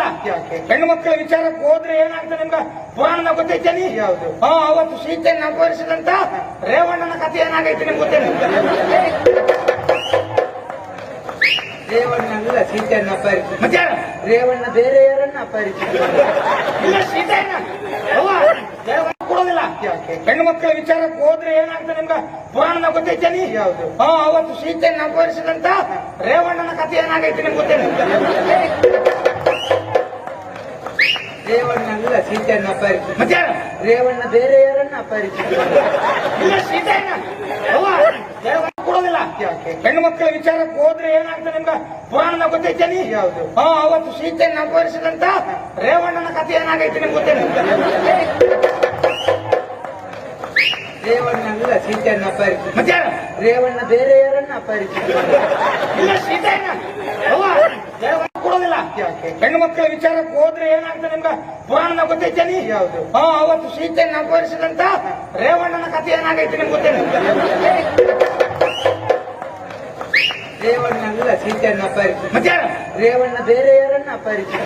ಯಾಕೆ? ಹೆಣ್ಣು ಮಕ್ಕಳ ವಿಚಾರಕ್ಕೆ ಹೋದ್ರೆ ಏನಾಗ್ತದೆ ನಿಮ್ಗೆ? ಪುರಾಣ ಗೊತ್ತೈತೇನಿ? ಹಾ ಅವತ್ತು ಸೀತೆಯನ್ನು ಅಪಹರಿಸಿದಂತ ರೇವಣ್ಣನ ಕಥೆ ಏನಾಗೈತೆ ನಿಮ್ಗೆ ಗೊತ್ತೇನು? ರೇವಣ್ಣಲ್ಲ ಸೀತೆಯನ್ನ ಅಪಹರಿಸಿ ಮತ್ತೆ ರೇವಣ್ಣ ಬೇರೆ ಯಾರನ್ನ ಅಪಹರಿಸಿ ಇಲ್ಲ ಸೀತೆಯನ್ನ. ಅವ್ವ, ರೇವಣ್ಣ ಕೊಡೋದಿಲ್ಲ? ಹೆಣ್ಣು ಮಕ್ಕಳ ವಿಚಾರಕ್ಕೆ ಹೋದ್ರೆ ಏನಾಗ್ತದೆ ನಿಮ್ಗೆ? ಪುರಾಣ ಗೊತ್ತೈತೇನಿ? ಹಾ ಅವತ್ತು ಸೀತೆಯನ್ನು ಅಪಹರಿಸಿದಂತ ರೇವಣ್ಣನ ಕಥೆ ಏನಾಗೈತೆ ನಿಮ್ಗೆ ಗೊತ್ತೇನು? ರೇವಣ್ಣಲ್ಲ ಸೀತೆಯನ್ನ ಅಪಹರಿಸಿ ಮತ್ತೆ ಯಾರು? ರೇವಣ್ಣ ಬೇರೆ ಯಾರನ್ನ ಅಪಹರಿಸಿ ಇಲ್ಲ ಸೀತೆಯನ್ನ. ಅವ್ವ, ರೇವಣ್ಣ ಕೊಡೋದಿಲ್ಲ. ಯಾಕೆ? ಹೆಣ್ಣು ಮಕ್ಕಳ ವಿಚಾರಕ್ಕೆ ಹೋದ್ರೆ ಏನಾಗ್ತದೆ ನಿಮ್ಗ? ಪುರಾಣ ಗೊತ್ತೈತೇನಿ ಯಾವುದು? ಹಾ ಅವತ್ತು ಸೀತೆಯನ್ನ ಅಪಹರಿಸಿದಂತ ರೇವಣ್ಣನ ಕಥೆ ಏನಾಗೈತೆ ನಿಮ್ಗೆ ಗೊತ್ತೇನು ರೇವಣ್ಣಲ್ಲ ಸೀತೆಯನ್ನ ಅಪಹರಿಸಿ ಮತ್ತೆ ಯಾರು? ರೇವಣ್ಣ ಬೇರೆ ಯಾರನ್ನ ಅಪಹರಿಸಿ ಇಲ್ಲ ಸೀತೆಯನ್ನ ಅವ್ವ, ರೇವಣ್ಣ ಕೊಡೋದಿಲ್ಲ ಯಾಕೆ? ಹೆಣ್ಣು ಮಕ್ಕಳ ವಿಚಾರಕ್ಕೆ ಹೋದ್ರೆ ಏನಾಗ್ತದೆ ನಿಮ್ಗೆ? ಪುರಾಣ ಗೊತ್ತೈತೇನಿ ಯಾವುದು? ಹಾ ಅವತ್ತು ಸೀತೆಯನ್ನ ಅಪಹರಿಸಿದಂತ ರೇವಣ್ಣನ ಕಥೆ ಏನಾಗೈತೆ ನಿಮ್ಗೆ ಗೊತ್ತೇನು? ರೇವಣ್ಣಲ್ಲ ಸೀತೆಯನ್ನು ಅಪಹರಿಸಿ ಮತ್ತೆ? ರೇವಣ್ಣ ಬೇರೆ ಯಾರನ್ನ ಅಪಹರಿಸಿ